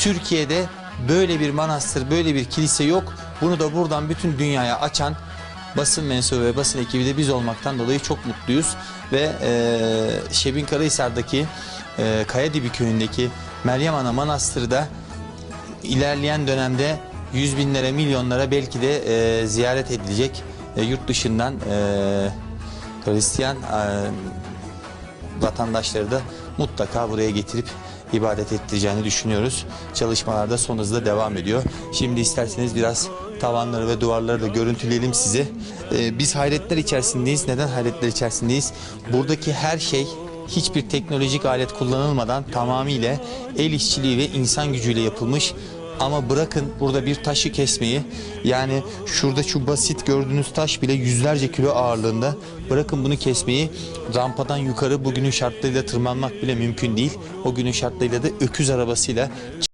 Türkiye'de böyle bir manastır, böyle bir kilise yok. Bunu da buradan bütün dünyaya açan basın mensubu ve basın ekibi de biz olmaktan dolayı çok mutluyuz. Ve e, Şebin Karahisar'daki e, Kayadibi köyündeki Meryem Ana Manastırı da ilerleyen dönemde yüz binlere, milyonlara belki de e, ziyaret edilecek e, yurt dışından e, Hristiyan e, vatandaşları da mutlaka buraya getirip ibadet ettireceğini düşünüyoruz. Çalışmalar da son hızla devam ediyor. Şimdi isterseniz biraz tavanları ve duvarları da görüntüleyelim size. Ee, biz hayretler içerisindeyiz. Neden hayretler içerisindeyiz? Buradaki her şey hiçbir teknolojik alet kullanılmadan tamamıyla el işçiliği ve insan gücüyle yapılmış. Ama bırakın burada bir taşı kesmeyi. Yani şurada şu basit gördüğünüz taş bile yüzlerce kilo ağırlığında. Bırakın bunu kesmeyi. Rampadan yukarı bugünün şartlarıyla tırmanmak bile mümkün değil. O günün şartlarıyla da öküz arabasıyla